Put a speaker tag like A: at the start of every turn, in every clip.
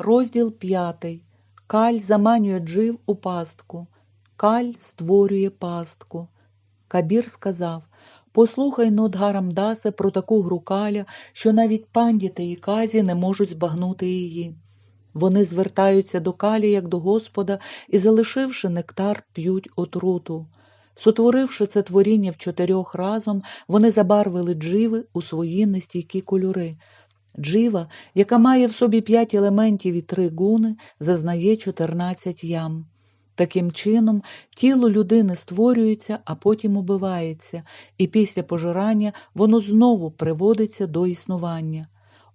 A: Розділ п'ятий. Каль заманює джив у пастку. Каль створює пастку. Кабір сказав Послухай Нодгарамдасе про таку гру каля, що навіть пандіти і казі не можуть збагнути її. Вони звертаються до калі, як до Господа, і, залишивши нектар, п'ють отруту. Сотворивши це творіння в чотирьох разом, вони забарвили дживи у свої нестійкі кольори. Джива, яка має в собі п'ять елементів і три гуни, зазнає чотирнадцять ям. Таким чином, тіло людини створюється, а потім убивається, і після пожирання воно знову приводиться до існування.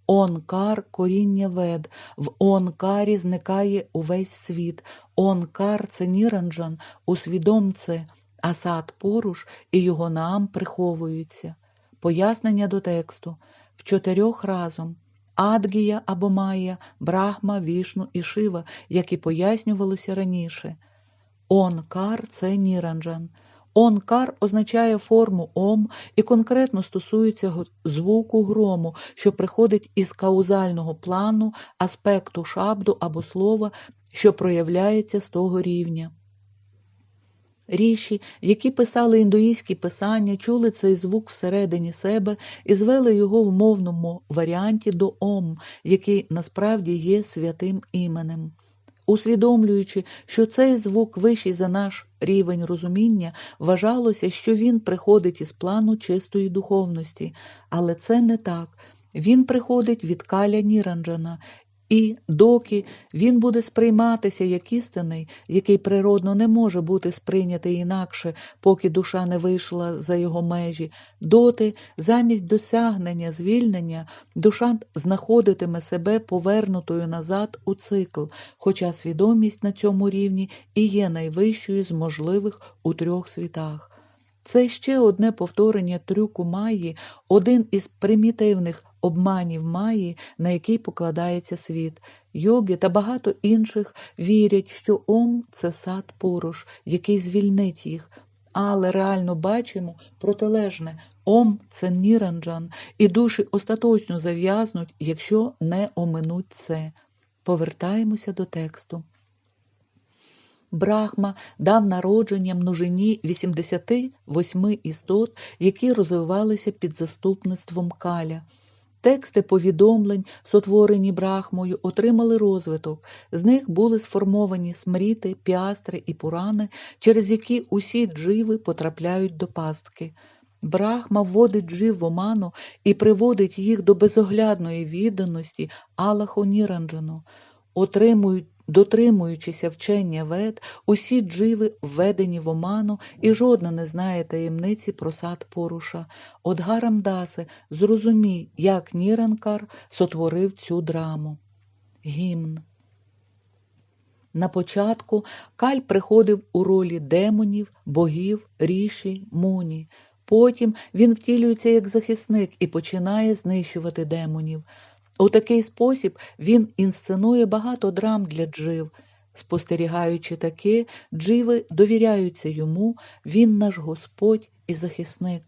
A: Онкар коріння вед, в онкарі зникає увесь світ. Онкар це Ніранджан, усвідом це, асад поруш і його наам приховуються. Пояснення до тексту чотирьох разом. Адгія або Майя, Брахма, Вішну і Шива, як і пояснювалося раніше. Онкар це Ніранджан. Онкар означає форму ом і конкретно стосується звуку грому, що приходить із каузального плану, аспекту шабду або слова, що проявляється з того рівня. Ріші, які писали індуїзькі писання, чули цей звук всередині себе і звели його в мовному варіанті до Ом, який насправді є святим іменем. Усвідомлюючи, що цей звук вищий за наш рівень розуміння, вважалося, що він приходить із плану чистої духовності, але це не так. Він приходить від каля Ніранджана, і доки він буде сприйматися як істинний, який природно не може бути сприйнятий інакше, поки душа не вийшла за його межі, доти, замість досягнення звільнення, душа знаходитиме себе повернутою назад у цикл, хоча свідомість на цьому рівні і є найвищою з можливих у трьох світах. Це ще одне повторення трюку Майї, один із примітивних обманів Майї, на який покладається світ. Йоги та багато інших вірять, що Ом це сад поруш, який звільнить їх. Але реально бачимо протилежне Ом це Ніранджан, і душі остаточно зав'язнуть, якщо не оминуть це. Повертаємося до тексту. Брахма дав народження множині 88 істот, які розвивалися під заступництвом каля. Тексти повідомлень, сотворені брахмою, отримали розвиток. З них були сформовані смріти, піастри і пурани, через які усі дживи потрапляють до пастки. Брахма вводить джив в оману і приводить їх до безоглядної відданості Аллаху Ніранджану. Дотримуючися вчення вед, усі дживи введені в оману, і жодна не знає таємниці про сад поруша. От Гарамдасе, зрозумій, як Ніранкар сотворив цю драму. Гімн. На початку Каль приходив у ролі демонів, богів, ріші, муні. Потім він втілюється як захисник і починає знищувати демонів. У такий спосіб він інсценує багато драм для джив. Спостерігаючи таке, дживи довіряються йому, він наш Господь і захисник.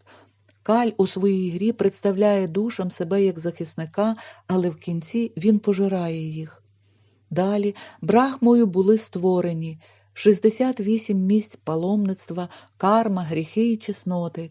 A: Каль у своїй грі представляє душам себе як захисника, але в кінці він пожирає їх. Далі брахмою були створені 68 місць паломництва, карма, гріхи і чесноти.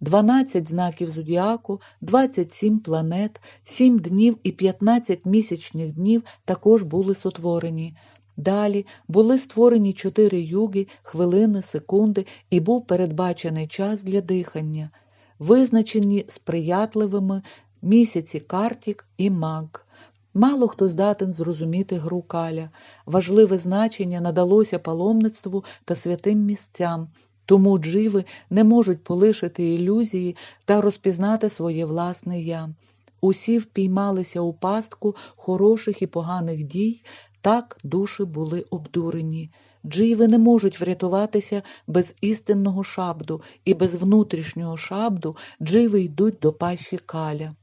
A: 12 знаків зодіаку, 27 планет, 7 днів і 15 місячних днів також були сотворені. Далі були створені чотири юги, хвилини, секунди, і був передбачений час для дихання, визначені сприятливими місяці Картік і Маг. Мало хто здатен зрозуміти гру каля. Важливе значення надалося паломництву та святим місцям, тому дживи не можуть полишити ілюзії та розпізнати своє власне я. Усі впіймалися у пастку хороших і поганих дій, так душі були обдурені. Дживи не можуть врятуватися без істинного шабду, і без внутрішнього шабду дживи йдуть до пащі каля.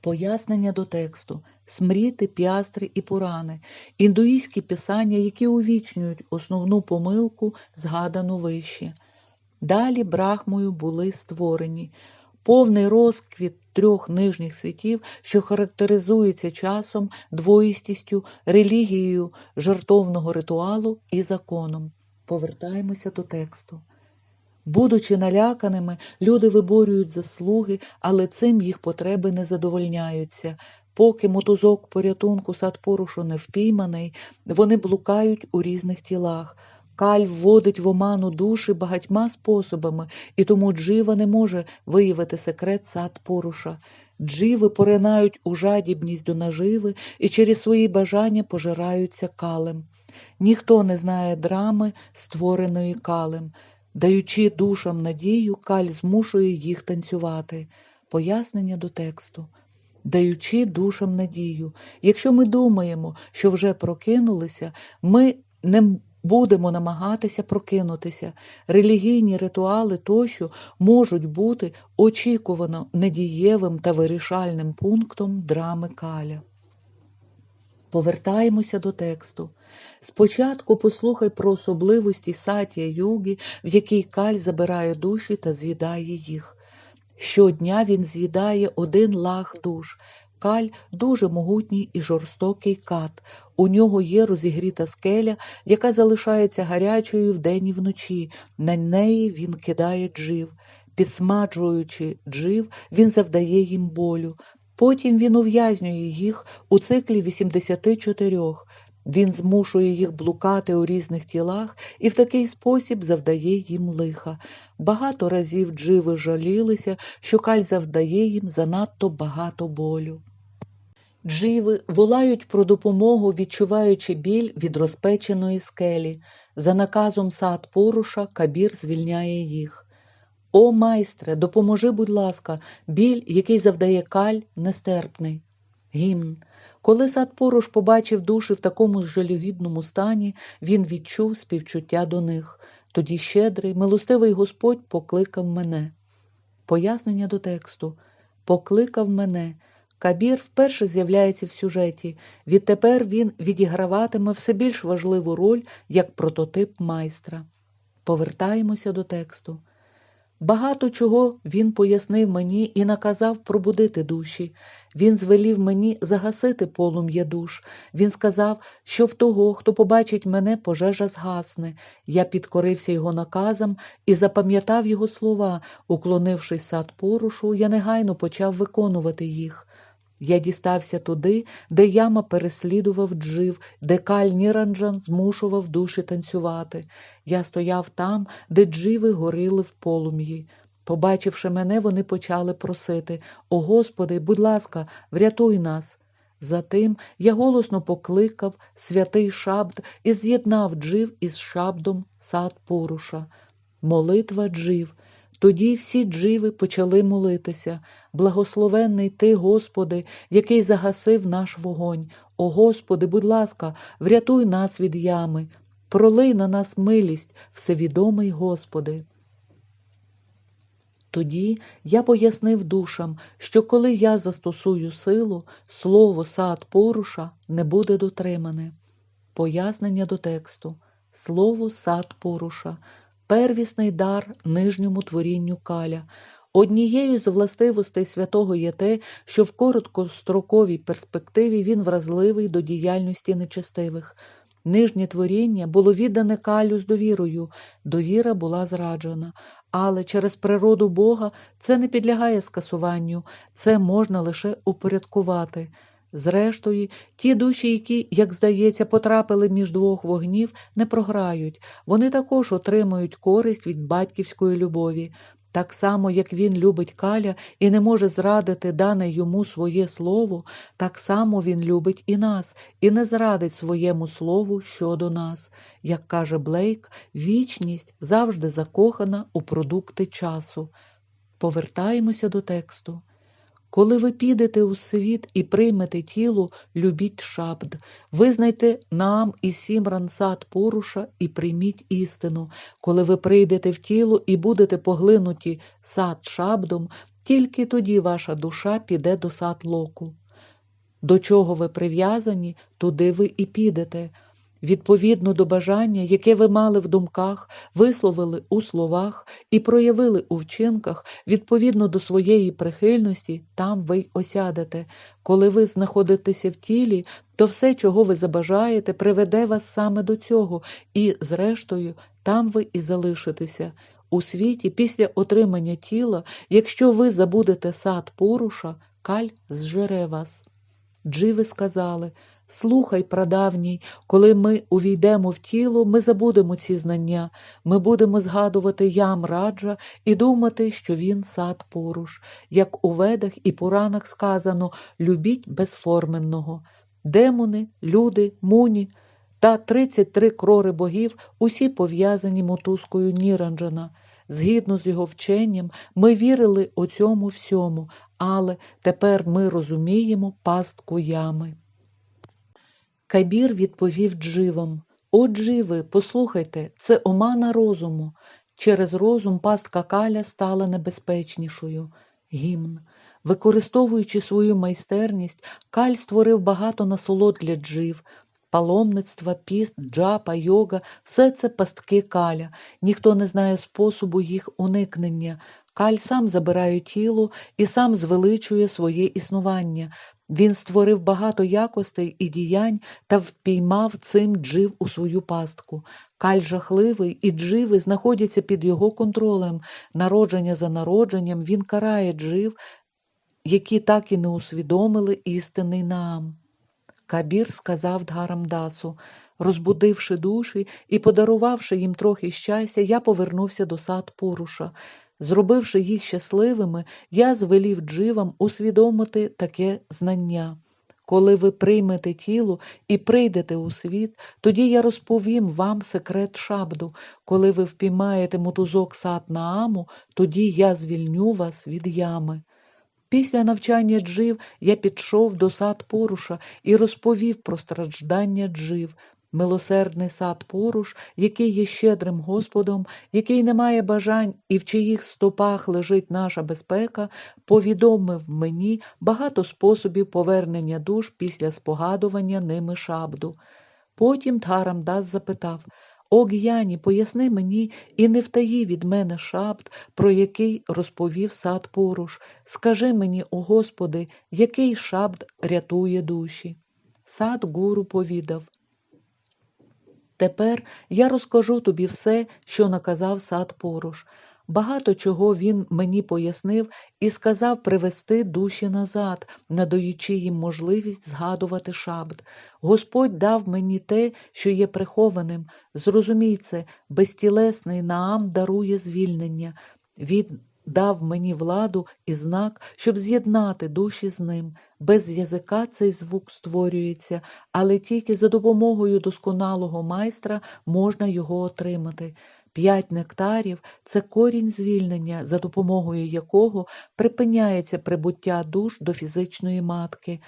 A: Пояснення до тексту, смріти, піастри і пурани, індуїзькі писання, які увічнюють основну помилку, згадану вище. Далі брахмою були створені повний розквіт трьох нижніх світів, що характеризується часом, двоїстістю, релігією жартовного ритуалу і законом. Повертаємося до тексту. Будучи наляканими, люди виборюють заслуги, але цим їх потреби не задовольняються. Поки мотузок порятунку Садпорушу не впійманий, вони блукають у різних тілах. Каль вводить в оману душі багатьма способами, і тому Джива не може виявити секрет сад поруша. Дживи поринають у жадібність до наживи і через свої бажання пожираються калем. Ніхто не знає драми, створеної калем. Даючи душам надію, каль змушує їх танцювати. Пояснення до тексту. Даючи душам надію. Якщо ми думаємо, що вже прокинулися, ми не будемо намагатися прокинутися. Релігійні ритуали тощо можуть бути очікувано недієвим та вирішальним пунктом драми каля. Повертаємося до тексту. Спочатку послухай про особливості сатія юги, в якій каль забирає душі та з'їдає їх. Щодня він з'їдає один лаг душ. Каль дуже могутній і жорстокий кат. У нього є розігріта скеля, яка залишається гарячою вдень і вночі. На неї він кидає джив. Підсмаджуючи джив, він завдає їм болю. Потім він ув'язнює їх у циклі 84. Він змушує їх блукати у різних тілах і в такий спосіб завдає їм лиха. Багато разів дживи жалілися, що каль завдає їм занадто багато болю. Дживи волають про допомогу, відчуваючи біль від розпеченої скелі. За наказом сад поруша Кабір звільняє їх. О, майстре, допоможи, будь ласка, біль, який завдає каль, нестерпний. Гімн. Коли сад поруш побачив душі в такому жалюгідному стані, він відчув співчуття до них. Тоді щедрий, милостивий Господь покликав мене. Пояснення до тексту. Покликав мене. Кабір вперше з'являється в сюжеті. Відтепер він відіграватиме все більш важливу роль як прототип майстра. Повертаємося до тексту. Багато чого він пояснив мені і наказав пробудити душі. Він звелів мені загасити полум'я душ. Він сказав, що в того, хто побачить мене, пожежа згасне. Я підкорився його наказам і запам'ятав його слова. Уклонившись сад порушу, я негайно почав виконувати їх. Я дістався туди, де яма переслідував джив, де каль Ніранджан змушував душі танцювати. Я стояв там, де дживи горіли в полум'ї. Побачивши мене, вони почали просити О Господи, будь ласка, врятуй нас. Затим я голосно покликав святий шабд і з'єднав джив із шабдом сад поруша. Молитва джив. Тоді всі дживи почали молитися. Благословенний Ти, Господи, який загасив наш вогонь. О Господи, будь ласка, врятуй нас від ями, пролий на нас милість, всевідомий Господи. Тоді я пояснив душам, що коли я застосую силу, слово сад поруша не буде дотримане. Пояснення до тексту. Слово сад поруша первісний дар нижньому творінню каля. Однією з властивостей святого є те, що в короткостроковій перспективі він вразливий до діяльності нечестивих. Нижнє творіння було віддане калю з довірою, довіра була зраджена, але через природу Бога це не підлягає скасуванню, це можна лише упорядкувати. Зрештою, ті душі, які, як здається, потрапили між двох вогнів, не програють, вони також отримують користь від батьківської любові. Так само, як він любить каля і не може зрадити дане йому своє слово, так само він любить і нас, і не зрадить своєму слову щодо нас. Як каже Блейк, вічність завжди закохана у продукти часу. Повертаємося до тексту. Коли ви підете у світ і приймете тіло, любіть шабд, визнайте нам і сім рансат поруша і прийміть істину. Коли ви прийдете в тіло і будете поглинуті сад шабдом, тільки тоді ваша душа піде до сад локу. До чого ви прив'язані, туди ви і підете. Відповідно до бажання, яке ви мали в думках, висловили у словах і проявили у вчинках, відповідно до своєї прихильності, там ви й осядете. Коли ви знаходитеся в тілі, то все, чого ви забажаєте, приведе вас саме до цього, і, зрештою, там ви і залишитеся. У світі, після отримання тіла, якщо ви забудете сад поруша, каль зжере вас. Дживи сказали Слухай, прадавній, коли ми увійдемо в тіло, ми забудемо ці знання, ми будемо згадувати ям раджа і думати, що він сад поруш, як у ведах і Пуранах сказано любіть безформенного. Демони, люди, муні та 33 крори богів усі пов'язані мотузкою Ніранджана. Згідно з його вченням, ми вірили у цьому всьому, але тепер ми розуміємо пастку ями. Кабір відповів дживам О, дживи, послухайте, це омана розуму. Через розум пастка каля стала небезпечнішою. Гімн. Використовуючи свою майстерність, каль створив багато насолод для джив. Паломництва, піст, джапа, йога все це пастки каля. Ніхто не знає способу їх уникнення. Каль сам забирає тіло і сам звеличує своє існування. Він створив багато якостей і діянь та впіймав цим джив у свою пастку. Каль жахливий і дживи знаходяться під його контролем. Народження за народженням він карає джив, які так і не усвідомили істинний наам. Кабір сказав Дгарамдасу, розбудивши душі і подарувавши їм трохи щастя, я повернувся до сад Пуруша. Зробивши їх щасливими, я звелів дживам усвідомити таке знання. Коли ви приймете тіло і прийдете у світ, тоді я розповім вам секрет шабду. Коли ви впіймаєте мотузок сад Нааму, тоді я звільню вас від ями. Після навчання джив я підшов до сад поруша і розповів про страждання джив. Милосердний сад поруш, який є щедрим Господом, який не має бажань і в чиїх стопах лежить наша безпека, повідомив мені багато способів повернення душ після спогадування ними шабду. Потім Тарамдас запитав О Г'яні, поясни мені і не втаї від мене шабд, про який розповів сад поруш. Скажи мені, о Господи, який шабд рятує душі. Сад гуру повідав Тепер я розкажу тобі все, що наказав сад поруш. Багато чого він мені пояснив і сказав привести душі назад, надаючи їм можливість згадувати шабд. Господь дав мені те, що є прихованим. Зрозумій це, безтілесний наам дарує звільнення. Він дав мені владу і знак, щоб з'єднати душі з ним. Без язика цей звук створюється, але тільки за допомогою досконалого майстра можна його отримати. П'ять нектарів це корінь звільнення, за допомогою якого припиняється прибуття душ до фізичної матки.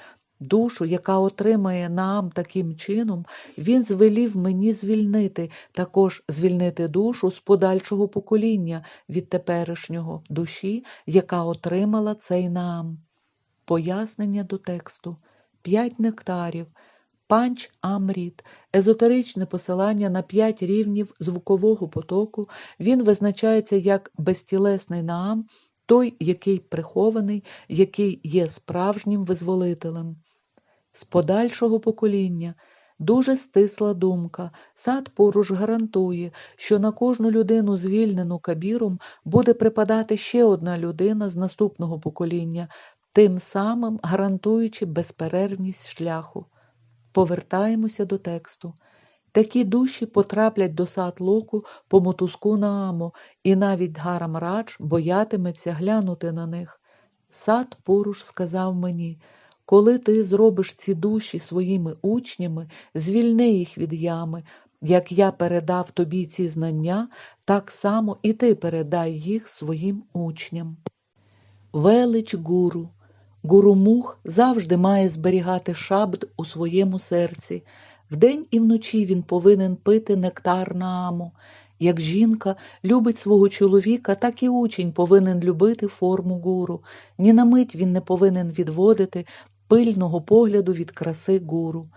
A: Душу, яка отримає нам таким чином, він звелів мені звільнити, також звільнити душу з подальшого покоління від теперішнього душі, яка отримала цей нам. Пояснення до тексту. П'ять нектарів. Панч Амріт, езотеричне посилання на п'ять рівнів звукового потоку, він визначається як безтілесний наам, той, який прихований, який є справжнім визволителем. З подальшого покоління дуже стисла думка. Сад поруч гарантує, що на кожну людину, звільнену кабіром, буде припадати ще одна людина з наступного покоління, тим самим гарантуючи безперервність шляху. Повертаємося до тексту. Такі душі потраплять до сад локу по мотузку Нааму, і навіть Гарам Радж боятиметься глянути на них. Сад поруш сказав мені коли ти зробиш ці душі своїми учнями, звільни їх від ями. Як я передав тобі ці знання, так само і ти передай їх своїм учням. Велич гуру. Гуру-мух завжди має зберігати шабд у своєму серці. Вдень і вночі він повинен пити нектар нааму. Як жінка любить свого чоловіка, так і учень повинен любити форму гуру. Ні на мить він не повинен відводити пильного погляду від краси гуру.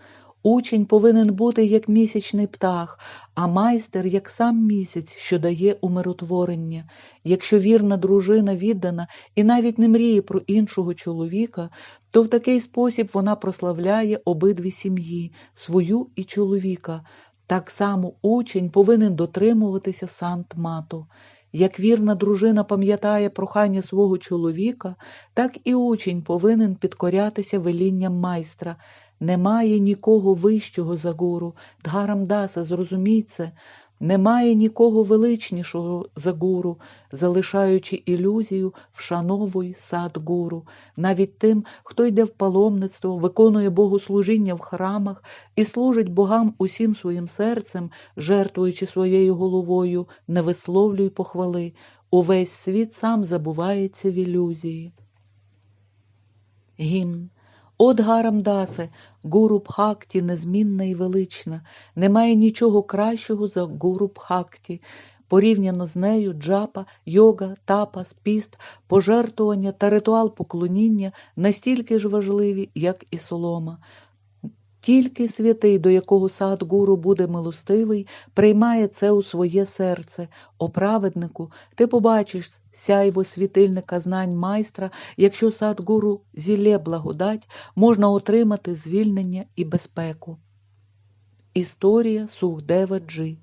A: Учень повинен бути як місячний птах, а майстер як сам місяць, що дає умиротворення. Якщо вірна дружина віддана і навіть не мріє про іншого чоловіка, то в такий спосіб вона прославляє обидві сім'ї, свою і чоловіка. Так само учень повинен дотримуватися сант мату. Як вірна дружина пам'ятає прохання свого чоловіка, так і учень повинен підкорятися велінням майстра. Немає нікого вищого за гуру. Дгарамдаса, зрозумій це, немає нікого величнішого за гуру, залишаючи ілюзію, вшановуй сад гуру. Навіть тим, хто йде в паломництво, виконує богослужіння в храмах і служить богам усім своїм серцем, жертвуючи своєю головою, не висловлюй похвали. Увесь світ сам забувається в ілюзії. Гімн От Гарамдасе, гуру Бхакті незмінна і велична, немає нічого кращого за гуру Бхакті. Порівняно з нею джапа, йога, тапас, піст, пожертвування та ритуал поклоніння настільки ж важливі, як і солома. Тільки святий, до якого садгуру буде милостивий, приймає це у своє серце. О праведнику, ти побачиш сяйво світильника знань майстра, якщо садгуру зілє благодать, можна отримати звільнення і безпеку. Історія Сухдева Джи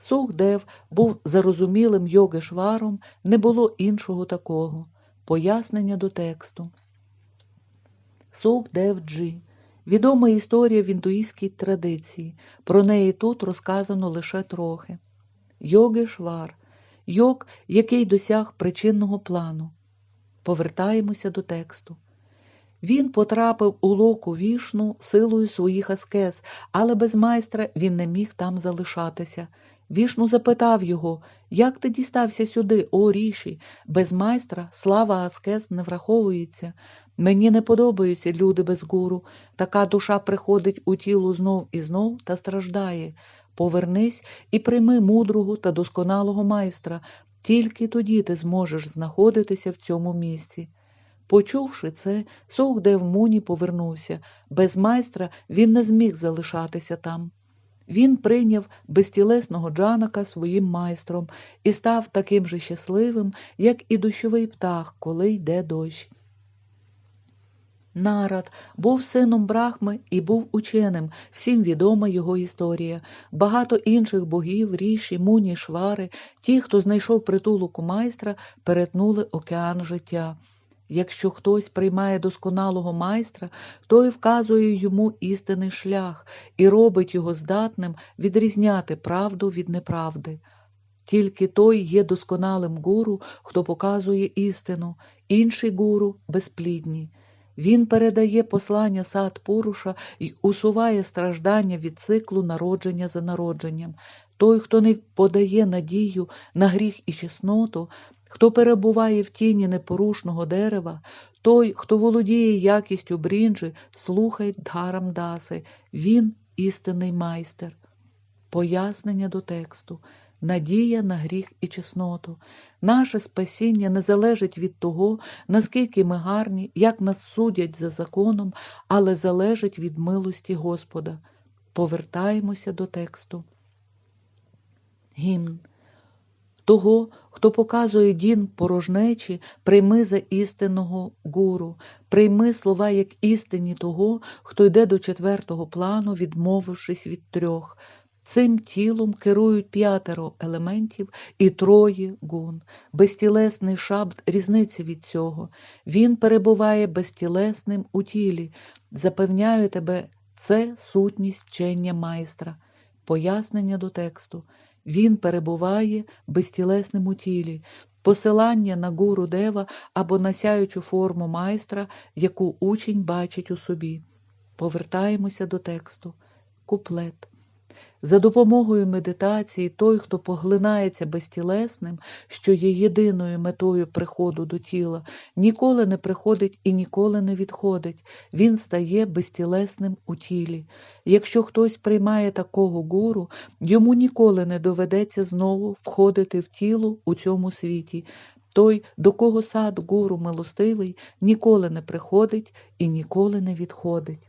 A: Сухдев був зарозумілим йогешваром, не було іншого такого. Пояснення до тексту. Сухдев Джи Відома історія в індуїстській традиції. Про неї тут розказано лише трохи. Йогешвар йог, який досяг причинного плану. Повертаємося до тексту. Він потрапив у локу вішну силою своїх аскез, але без майстра він не міг там залишатися. Вішну запитав його, як ти дістався сюди, о ріші? Без майстра слава аскез не враховується. Мені не подобаються люди без гуру. Така душа приходить у тіло знов і знов та страждає. Повернись і прийми мудрого та досконалого майстра, тільки тоді ти зможеш знаходитися в цьому місці. Почувши це, Сохдев Муні повернувся. Без майстра він не зміг залишатися там. Він прийняв безтілесного Джанака своїм майстром і став таким же щасливим, як і дощовий птах, коли йде дощ. Нарад був сином Брахми і був ученим, всім відома його історія. Багато інших богів, ріші, муні, швари, ті, хто знайшов притулок у майстра, перетнули океан життя. Якщо хтось приймає досконалого майстра, той вказує йому істинний шлях і робить його здатним відрізняти правду від неправди. Тільки той є досконалим гуру, хто показує істину, інші гуру безплідні. Він передає послання сад Пуруша і усуває страждання від циклу народження за народженням. Той, хто не подає надію на гріх і чесноту, хто перебуває в тіні непорушного дерева, той, хто володіє якістю брінджі, слухай Дхарам Даси, він істинний майстер. Пояснення до тексту надія на гріх і чесноту. Наше спасіння не залежить від того, наскільки ми гарні, як нас судять за законом, але залежить від милості Господа. Повертаємося до тексту. Гімн. Того, хто показує дін порожнечі, прийми за істинного гуру, прийми слова як істинні того, хто йде до четвертого плану, відмовившись від трьох. Цим тілом керують п'ятеро елементів і троє гун. Безтілесний шабд різниця від цього. Він перебуває безтілесним у тілі. Запевняю тебе, це сутність вчення майстра. Пояснення до тексту. Він перебуває в безтілесному тілі, посилання на гуру дева або на сяючу форму майстра, яку учень бачить у собі. Повертаємося до тексту. Куплет. За допомогою медитації той, хто поглинається безтілесним, що є єдиною метою приходу до тіла, ніколи не приходить і ніколи не відходить, він стає безтілесним у тілі. Якщо хтось приймає такого гуру, йому ніколи не доведеться знову входити в тіло у цьому світі. Той, до кого сад гуру милостивий, ніколи не приходить і ніколи не відходить.